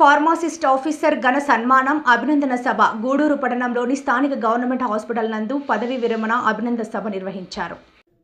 Pharmacist officer ఘన సన్మానం అభినందన సభ. గూడూరు పట్టణంలోని స్థానిక గవర్నమెంట్ హాస్పిటల్ నందు పదవి విరమణ అభినందన సభ నిర్వహించారు.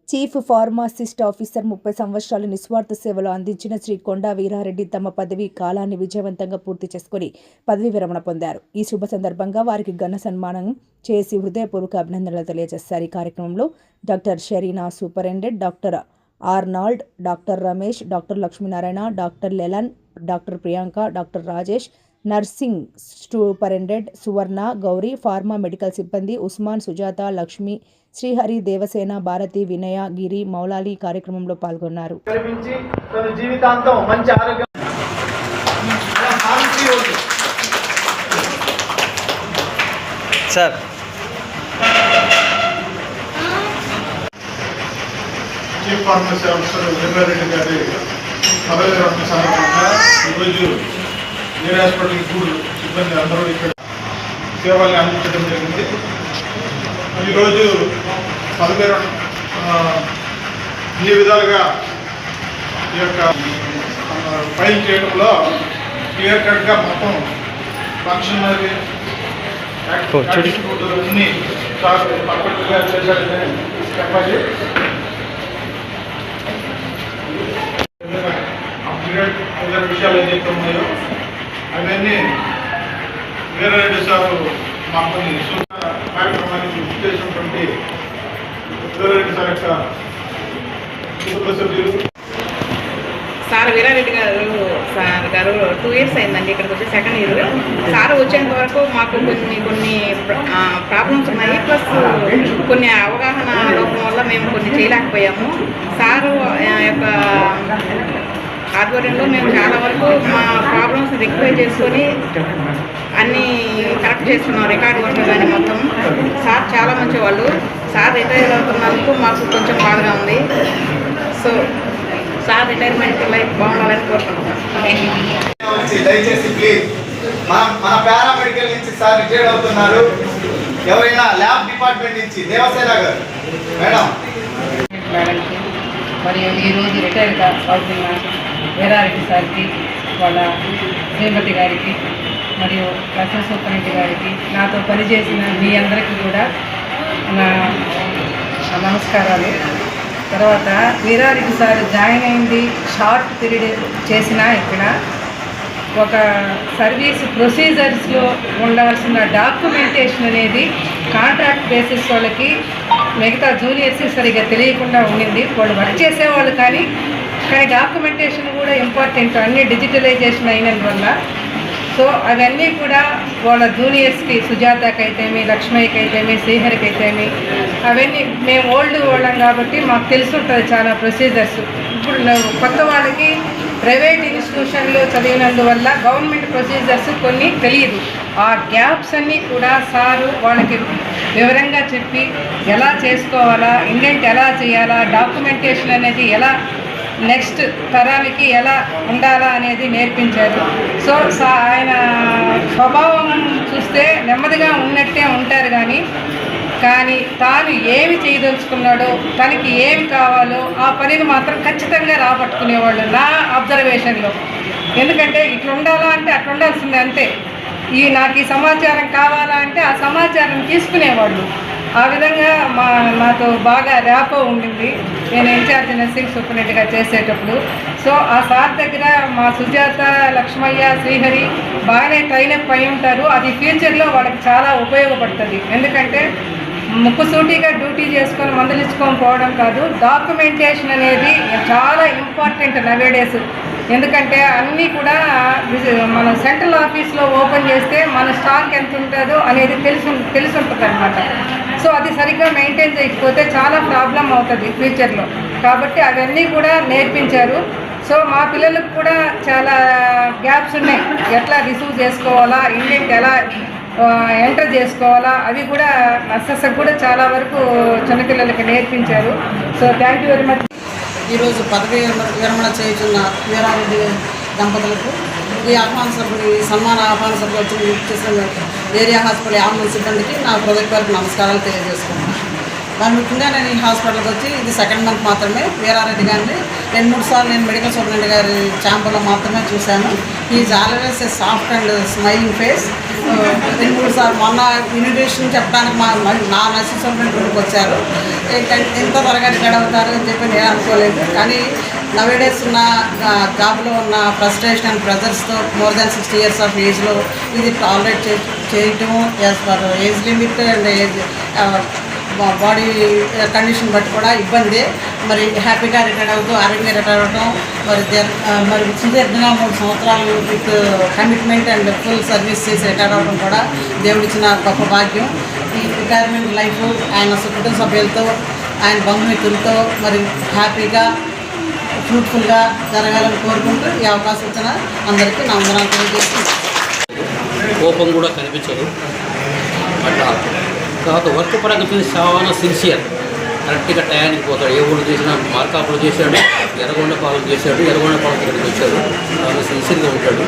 చీఫ్ ఫార్మాసిస్ట్ ఆఫీసర్ ముప్పై సంవత్సరాలు నిస్వార్థ సేవలు అందించిన శ్రీ కొండా వీరారెడ్డి తమ పదవి కాలాన్ని విజయవంతంగా పూర్తి చేసుకుని పదవి విరమణ పొందారు. ఈ శుభ సందర్భంగా వారికి ఘన సన్మానం చేసి హృదయపూర్వక అభినందనలు తెలియజేశారు. ఈ కార్యక్రమంలో doctor Sharina superintendent doctor Arnold doctor Ramesh doctor Lakshminarayana doctor Lelan doctor Priyanka doctor Rajesh nursing superintendent Suvarna Gowri pharma medical సిబ్బంది ఉస్మాన్ సుజాత లక్ష్మి శ్రీహరి దేవసేన భారతి వినయ గిరి మౌలాలి కార్యక్రమంలో పాల్గొన్నారు కల్పించి తన జీవితాంతం మంచి ఆరోగ్యం హామీ ఉంది. సార్ చీఫ్ ఫార్మసీ ఆఫీసర్ గారి పదవి సందర్భంగా ఈరోజు ఏ హాస్పిటల్ గూడు సిబ్బంది అందరూ ఇక్కడ సేవల్ని అందించడం జరిగింది ఈరోజు పదవి విరమణ ఈ విధాలుగా ఈ యొక్క ఫైల్ చేయడంలో క్లియర్ కట్గా మొత్తం ఫంక్షనరీ అన్ని పర్ఫెక్ట్గా చేశారని చెప్పాలి ఇతర విషయాలు ఏదైతే ఉన్నాయో అవన్నీ వీరారెడ్డి సారు మాకు సూచన కార్యక్రమానికి చేసినటువంటి వీరారెడ్డి సార్ యొక్క కుటుంబ సభ్యులు. సార్ వీరారెడ్డి గారు సార్ గారు టూ ఇయర్స్ అయిందండి ఇక్కడికి వచ్చి సెకండ్ ఇయర్ సార్ వచ్చేంత వరకు మాకు కొన్ని కొన్ని ప్రాబ్లమ్స్ ఉన్నాయి. ప్లస్ కొన్ని అవగాహన లోపం వల్ల మేము కొన్ని చేయలేకపోయాము. సారు యొక్క ఆధ్వర్యంలో మేము చాలా వరకు మా ప్రాబ్లమ్స్ రిక్వై చేసుకొని అన్నీ కరెక్ట్ చేస్తున్నాం రికార్డ్ వర్క్ కానీ మొత్తం. సార్ చాలా మంచి వాళ్ళు సార్ రిటైర్ అవుతున్నందుకు మాకు కొంచెం బాధగా ఉంది. సో సార్ రిటైర్మెంట్ లైఫ్ బాగుండాలని కోరుకుంటున్నాం. వచ్చి దయచేసి ప్లీజ్ మన మన పారామెడికల్ నుంచి సార్ అవుతున్నారు. ఎవరైనా ల్యాబ్ డిపార్ట్మెంట్ నుంచి దేవసేన గారు. మేడం. మరియు ఈరోజు రిటైర్గా అవుతున్న వీరారెడ్డి సార్కి వాళ్ళ శ్రీమతి గారికి మరియు లక్ష్మీ సూపరెడ్డి గారికి నాతో పనిచేసిన మీ అందరికీ కూడా నా నమస్కారాలు. తర్వాత వీరారెడ్డి సార్ జాయిన్ అయింది షార్ట్ పీరియడ్ చేసిన ఇక్కడ ఒక సర్వీస్ ప్రొసీజర్స్లో ఉండాల్సిన డాక్యుమెంటేషన్ అనేది కాంట్రాక్ట్ బేసిస్ వాళ్ళకి మిగతా జూనియర్స్ సరిగ్గా తెలియకుండా ఉండింది. వాళ్ళు వర్క్ చేసేవాళ్ళు కానీ కానీ డాక్యుమెంటేషన్ కూడా ఇంపార్టెంట్ అన్ని డిజిటలైజేషన్ అయినందువల్ల. సో అవన్నీ కూడా వాళ్ళ జూనియర్స్కి సుజాతకి అయితేమి లక్ష్మయ్యకి అయితేమి శ్రీహరికి అయితేమి అవన్నీ మేము ఓల్డ్ వాళ్ళం కాబట్టి మాకు తెలిసి ఉంటుంది చాలా ప్రొసీజర్స్. ఇప్పుడు కొత్త వాళ్ళకి ప్రైవేట్ ఇన్స్టిట్యూషన్లో చదివినందువల్ల గవర్నమెంట్ ప్రొసీజర్స్ కొన్ని తెలియదు. ఆ గ్యాప్స్ అన్నీ కూడా సారు వాళ్ళకి వివరంగా చెప్పి ఎలా చేసుకోవాలా ఇండెంట్ ఎలా చేయాలా డాక్యుమెంటేషన్ అనేది ఎలా నెక్స్ట్ తరానికి ఎలా ఉండాలా అనేది నేర్పించారు. సో ఆయన స్వభావం చూస్తే నెమ్మదిగా ఉన్నట్టే ఉంటారు కానీ కానీ తాను ఏమి చేయదలుచుకున్నాడో తనకి ఏమి కావాలో ఆ పనిని మాత్రం ఖచ్చితంగా రాబట్టుకునేవాళ్ళు నా అబ్జర్వేషన్లో. ఎందుకంటే ఇట్లా ఉండాలా అంటే అట్లా ఉండాల్సిందే అంతే. ఈ నాకు ఈ సమాచారం కావాలా అంటే ఆ సమాచారం తీసుకునేవాళ్ళు. ఆ విధంగా మా నాతో బాగా ర్యాపో ఉండింది. నేను ఇన్ఛార్జ్ నర్సింగ్ సూపరింటెండెంట్గా చేసేటప్పుడు. సో ఆ సార్ దగ్గర మా సుజాత లక్ష్మయ్య శ్రీహరి బాగానే ట్రైన్ అప్ అయి ఉంటారు. అది ఫ్యూచర్లో వాళ్ళకి చాలా ఉపయోగపడుతుంది. ఎందుకంటే ముక్కుసూటిగా డ్యూటీ చేసుకొని మందులు ఇచ్చుకొని పోవడం కాదు. డాక్యుమెంటేషన్ అనేది చాలా ఇంపార్టెంట్ నవేడేస్. ఎందుకంటే అన్నీ కూడా మన సెంట్రల్ ఆఫీస్లో ఓపెన్ చేస్తే మన స్టాక్ ఎంత ఉంటుందో అనేది తెలిసి తెలిసి ఉంటుంది అనమాట సో అది సరిగ్గా మెయింటైన్ చేయకపోతే చాలా ప్రాబ్లం అవుతుంది ఫ్యూచర్లో కాబట్టి అవన్నీ కూడా నేర్పించారు. సో మా పిల్లలకు కూడా చాలా గ్యాప్స్ ఉన్నాయి. ఎట్లా రిసీవ్ చేసుకోవాలా ఇండియన్కి ఎలా ఎంటర్ చేసుకోవాలా అవి కూడా నర్సెస్ కూడా చాలా వరకు చిన్నపిల్లలకి నేర్పించారు. So thank you very much ఈరోజు పదవి విరమణ చేయుచున్న వీరారెడ్డి దంపతులకు ఈ ఆహ్వాన సభని సన్మాన ఆహ్వాన సభలు వచ్చి చేసిన ఏరియా హాస్పిటల్ అంబులెన్స్ సిబ్బందికి నా హృదయపూర్వక నమస్కారాలు తెలియజేసుకుంటున్నాను. మరి ముఖ్యంగా నేను ఈ హాస్పిటల్కి వచ్చి ఇది సెకండ్ మంత్ మాత్రమే వీరారెడ్డి గారిని రెండు మూడు సార్లు నేను మెడికల్ సూపరింటెండెంట్ గారి ఛాంబర్లో మాత్రమే చూశాను. Is always a soft and smiling face. రెండు మూడు సార్లు మొన్న ఇన్విటేషన్ చెప్పడానికి మా నా నర్సింగ్ సూపరింటెండెంట్ వచ్చారు. ఎంత త్వరగా రికార్డ్ అవుతారు అని చెప్పి నేను అనుకోలేదు. కానీ నవేడేస్ ఉన్న జాబ్లో ఉన్న frustration and ప్రెజర్స్తో more than sixty years of ఏజ్లో ఇది టాలరేట్ చే చేయటము as per age limit and age body condition బట్టి కూడా ఇబ్బంది. మరి హ్యాపీగా రిటైర్ అవుతూ ఆరోగ్యంగా రిటైర్ అవడం మరి మరి సుదీర్ఘంగా మూడు సంవత్సరాలు with commitment and full service చేసి రిటైర్ అవడం కూడా దేవుడిచ్చిన గొప్ప భాగ్యం. ఈ రిటైర్మెంట్ లైఫ్ ఆయన కుటుంబ సభ్యులతో ఆయన బంధుమిత్రులతో మరి హ్యాపీగా ఫ్రూట్ఫుల్గా జరగాలని కోరుకుంటూ ఈ అవకాశం ఇచ్చిన అందరికీ నా వందనాలు తెలియజేస్తున్నాను కోపం కూడా కనిపించదు. అట్లా తర్వాత వర్క్ పరంగా చూసి చాలా సిన్సియర్. కరెక్ట్గా టయానికి పోతాడు. ఏ ఊళ్ళు చేసినా మార్కాపులు చేశాడు ఎర్రగొండ పాలన చేశాడు ఎర్రగొండ పాలన ఇక్కడికి వచ్చాడు. చాలా సిన్సియర్గా ఉంటాడు.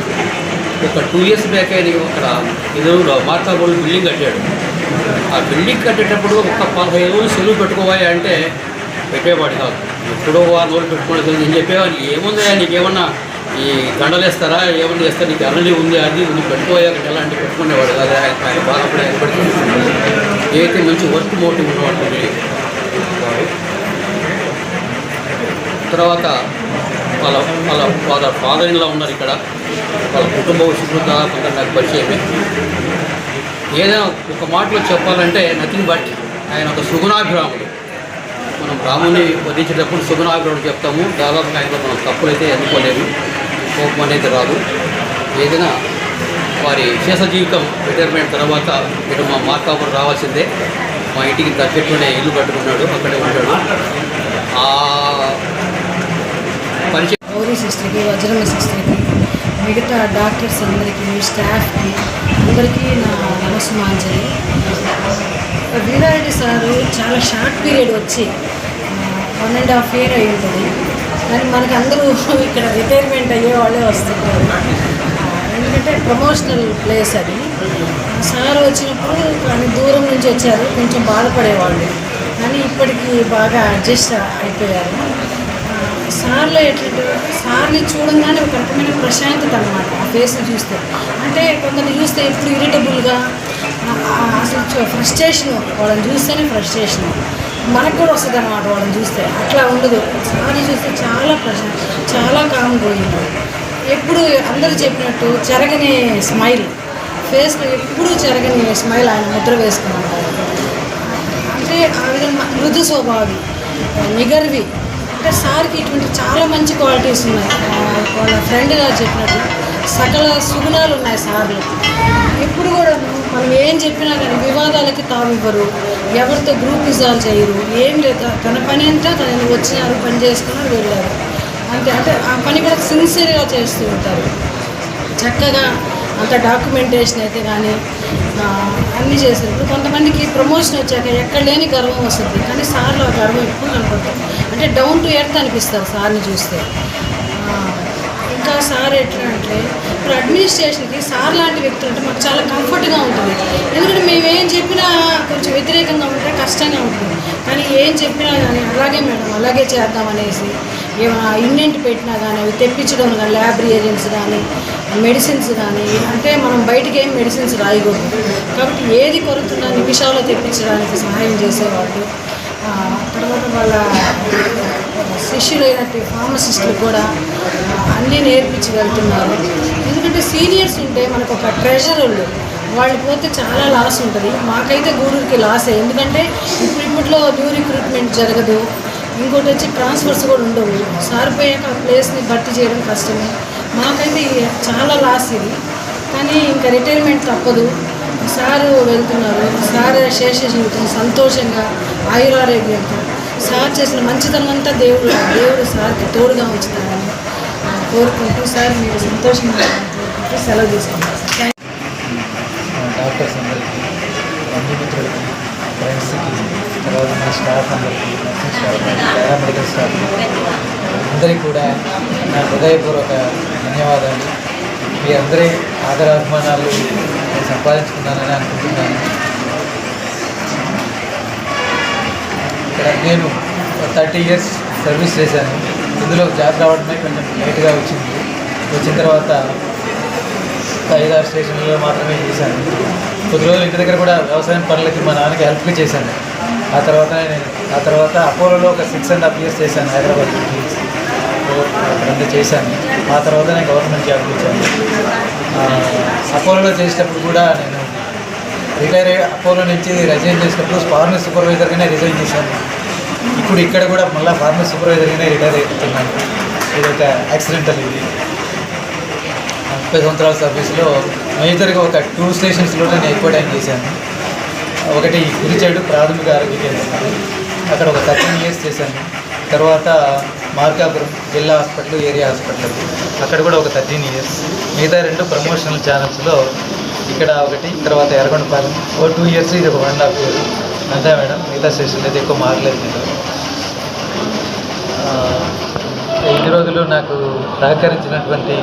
ఒక టూ ఇయర్స్ బ్యాక్ ఆయన అక్కడ ఎదురులో మార్కాపులు బిల్డింగ్ కట్టాడు. ఆ బిల్డింగ్ కట్టేటప్పుడు ఒక పదహైదు రోజులు సెలవు పెట్టుకోవాలి అంటే పెట్టేవాడు కాదు. ఎప్పుడో వారం రోజులు పెట్టుకోవడం నేను చెప్పేవాడిని ఏముంది నీకేమన్నా ఈ గండలేస్తారా ఏమన్నా వేస్తారు నీకు అరళి ఉంది అది ఉంది పెట్టుకోయాక ఎలాంటి పెట్టుకునేవాడు కదా ఆయన ఆయన బాగా అప్పుడు ఆయన ఏదైతే మంచి వర్క్ మోటివ్ ఉన్నవాడు తర్వాత వాళ్ళ వాళ్ళ వాళ్ళ ఫాదర్ ఇన్లా ఉన్నారు ఇక్కడ. వాళ్ళ కుటుంబ విషయంలో కొంత నాకు పరిచయమే. ఏదైనా ఒక మాటలో చెప్పాలంటే నథింగ్ బట్ ఆయన ఒక సుగుణాభిరాముడు. మనం రాముని వధించేటప్పుడు సుగుణాభిరాముడు చెప్తాము. దాదాపుగా ఆయనలో మనం తప్పులైతే ఎన్నుకోలేము కోపం అనేది రాదు. ఏదైనా వారి శేష జీవితం రిటైర్మెంట్ తర్వాత ఇటు మా మార్కాపురం రావాల్సిందే. మా ఇంటికి తగ్గట్టునే ఇల్లు కట్టుకున్నాడు అక్కడే ఉంటాడు. ఆ పరిచయం గౌరీ సిస్టర్కి వజ్రమ్మ సిస్టర్కి మిగతా డాక్టర్స్ అందరికీ స్టాఫ్కి అందరికీ నా నమస్మాంజలి వీరారెడ్డి సారు చాలా షార్ట్ పీరియడ్ వచ్చి వన్ అండ్ హాఫ్ ఇయర్ అయి ఉంటుంది. కానీ మనకు అందరూ ఇక్కడ రిటైర్మెంట్ అయ్యే వాళ్ళే వస్తుంటారు ఎందుకంటే ప్రమోషనల్ ప్లేస్ అది. సార్ వచ్చినప్పుడు కానీ దూరం నుంచి వచ్చారు కొంచెం బాధపడేవాళ్ళు. కానీ ఇప్పటికీ బాగా అడ్జస్ట్ అయిపోయారు. సార్లో ఎట్లంటే సార్ని చూడంగానే ఒక రకమైన ప్రశాంతత అనమాట ఆ ఫేస్ని చూస్తే. అంటే కొందరిని చూస్తే ఎప్పుడు ఇరిటబుల్గా అసలు ఫ్రస్ట్రేషన్ వాళ్ళని చూస్తేనే ఫ్రస్ట్రేషన్ మనకు కూడా వస్తుంది అనమాట వాళ్ళని చూస్తే. అట్లా ఉండదు. సార్ని చూస్తే చాలా ప్రశా చాలా కామ్ పోయింది ఎప్పుడు అందరూ చెప్పినట్టు చెరగని స్మైల్ ఫేస్లో ఎప్పుడూ చెరగని స్మైల్ ఆయన ముద్ర వేసుకున్నాడు. అంటే ఆ విధంగా మృదు స్వభావి నిగర్వి అంటే సార్కి ఇటువంటి చాలా మంచి క్వాలిటీస్ ఉన్నాయి. వాళ్ళ ఫ్రెండ్ గారు చెప్పినట్టు సకల సుగుణాలు ఉన్నాయి సార్లు. ఎప్పుడు కూడా మనం ఏం చెప్పినా కానీ వివాదాలకి తావివ్వరు ఎవరితో గ్రూప్ ఇజాలు చేయరు. ఏం లేదు. తన పని అంతా తను వచ్చినారు పని చేసుకున్నారు వెళ్ళారు. అంతే. అంటే ఆ పని కూడా సిన్సియర్గా చేస్తూ ఉంటారు. చక్కగా అంత డాక్యుమెంటేషన్ అయితే కానీ అన్నీ చేశారు. ఇప్పుడు కొంతమందికి ప్రమోషన్ వచ్చాక ఎక్కడ లేని గర్వం వస్తుంది. కానీ సార్లో ఆ గర్వం ఎక్కువ కనపడుతుంది అంటే డౌన్ టు ఎర్త్ అనిపిస్తారు సార్ని చూస్తే. ఇంకా సార్ ఎట్లా అంటే ఇప్పుడు అడ్మినిస్ట్రేషన్కి సార్ లాంటి వ్యక్తులు అంటే మాకు చాలా కంఫర్ట్గా ఉంటుంది. ఎందుకంటే మేము ఏం చెప్పినా కొంచెం వ్యతిరేకంగా ఉంటే కష్టంగా ఉంటుంది. కానీ ఏం చెప్పినా కానీ అలాగే మేడం అలాగే చేద్దాం అనేసి ఏమైనా ఇన్నింటి పెట్టినా కానీ అవి తెప్పించడం కానీ ల్యాబ్ రియేజెంట్స్ కానీ మెడిసిన్స్ కానీ అంటే మనం బయటికి ఏం మెడిసిన్స్ రాయకూడదు. కాబట్టి ఏది కొరుతున్నా నిమిషాల్లో తెప్పించడానికి సహాయం చేసేవాళ్ళు. తర్వాత వాళ్ళ శిష్యులైనట్టు ఫార్మసిస్టులు కూడా అన్నీ నేర్పించి వెళ్తున్నారు. ఎందుకంటే సీనియర్స్ ఉంటే మనకు ఒక ట్రెజర్ వాళ్ళు వాళ్ళు పోతే చాలా లాస్ ఉంటుంది. మాకైతే గూడూరుకి లాసే ఎందుకంటే ఇప్పుడు ఇప్పట్లో న్యూ రిక్రూట్మెంట్ జరగదు. ఇంకోటి వచ్చి ట్రాన్స్ఫర్స్ కూడా ఉండవు. సార్ పోయాక ఆ ప్లేస్ని భర్తీ చేయడం కష్టమే. మాకైతే చాలా లాస్ ఇది. కానీ ఇంకా రిటైర్మెంట్ తప్పదు. సారు వెళ్తున్నారు. సార్ శేష జీవితం సంతోషంగా ఆయురారోగ్యంతో. సార్ చేసిన మంచితనం అంతా దేవుడు దేవుడు సార్కి తోడుగా ఉంచుతారని కోరుకుంటూ సార్ మీరు సంతోషంగా కోరుకుంటూ సెలవు తీసుకుంటారు డాక్టర్స్ అందరికీ బంధుమిత్రులకి ఫ్రెండ్స్కి తర్వాత మన స్టాఫ్ అందరికీ నర్సింగ్ స్టాఫ్ పారామెడికల్ స్టాఫ్ అందరికీ కూడా నా హృదయపూర్వక ధన్యవాదాలు. మీ అందరి ఆదరాభిమానాలు నేను సంపాదించుకున్నానని అనుకుంటున్నాను. ఇక్కడ నేను థర్టీ ఇయర్స్ సర్వీస్ చేశాను. ఇందులో జాబ్ రావడమే కొంచెం లేట్గా వచ్చింది. వచ్చిన తర్వాత ఐదారు స్టేషన్లో మాత్రమే చేశాను. కొద్ది రోజులు ఇంటి దగ్గర కూడా వ్యవసాయం పనులకి మా నాన్నకి హెల్ప్గా చేశాను. ఆ తర్వాత నేను ఆ తర్వాత అపోలోలో ఒక సిక్స్ అండ్ హాఫ్ ఇయర్స్ చేశాను హైదరాబాద్ అంతా చేశాను. ఆ తర్వాత నేను గవర్నమెంట్ జాబ్ ఇచ్చాను అపోలోలో చేసేటప్పుడు కూడా నేను రిటైర్ అపోలో నుంచి రిజైన్ చేసినప్పుడు ఫార్మర్ సూపర్వైజర్గానే రిజైన్ చేశాను. ఇప్పుడు ఇక్కడ కూడా మళ్ళీ ఫార్మర్ సూపర్వైజర్గానే రిటైర్ అవుతున్నాను ఇది ఒక యాక్సిడెంటల్ ఇది. ముప్పై సంవత్సరాల సర్వీస్లో మేజర్గా ఒక టూ స్టేషన్స్లో నేను ఎక్కువ టైం చేశాను. ఒకటి కురిచేడు ప్రాథమిక ఆరోగ్య కేంద్రం. అక్కడ ఒక థర్టీన్ ఇయర్స్ చేశాను. తర్వాత మార్కాపురం జిల్లా హాస్పిటల్ ఏరియా హాస్పిటల్. అక్కడ కూడా ఒక థర్టీన్ ఇయర్స్ మిగతా రెండు ప్రమోషనల్ ఛానల్స్లో ఇక్కడ ఒకటి తర్వాత ఎర్రగొండపాలెం. ఓ టూ ఇయర్స్ ఇది ఒక వన్ అండ్ హాఫ్ ఇయర్. అంతే మేడం. మిగతా స్టేషన్ అయితే ఎక్కువ మారలేదు. ఇన్ని రోజులు నాకు సహకరించినటువంటి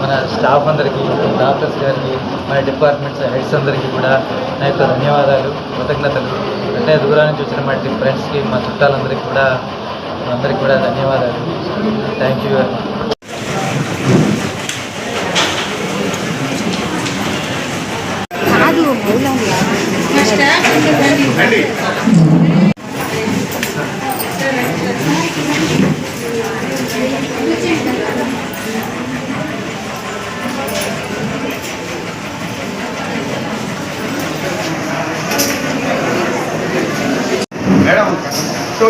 మన స్టాఫ్ అందరికీ డాక్టర్స్ గారికి మన డిపార్ట్మెంట్స్ హెడ్స్ అందరికీ కూడా నా యొక్క ధన్యవాదాలు కృతజ్ఞతలు. అంటే దూరం నుంచి వచ్చిన మా ఫ్రెండ్స్కి మా చుట్టాలందరికీ కూడా అందరికీ కూడా ధన్యవాదాలు. Thank you very much madam तो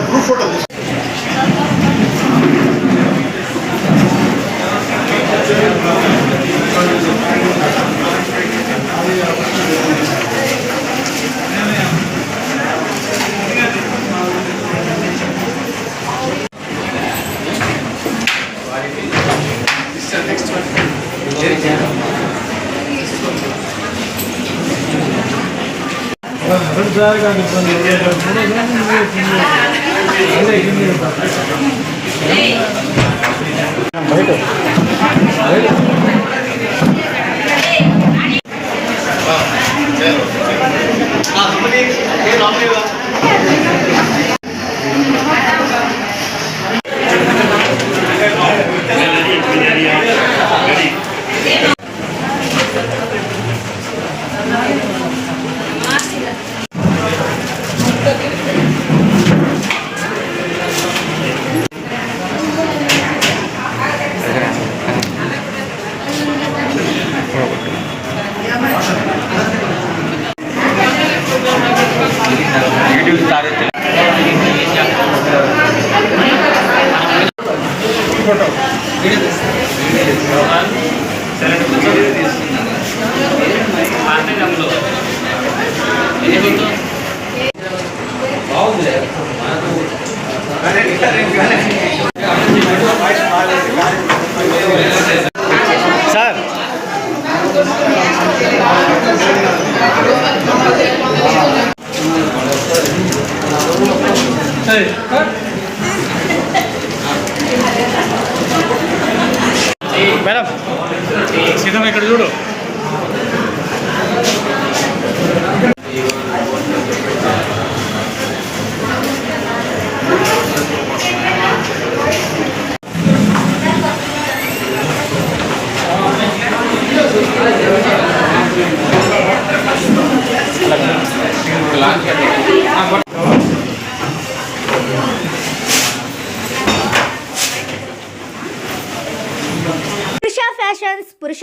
group photo sir madam Seethamma ఇక్కడ చూడు పురుష ఫ్యాషన్స్ పురుష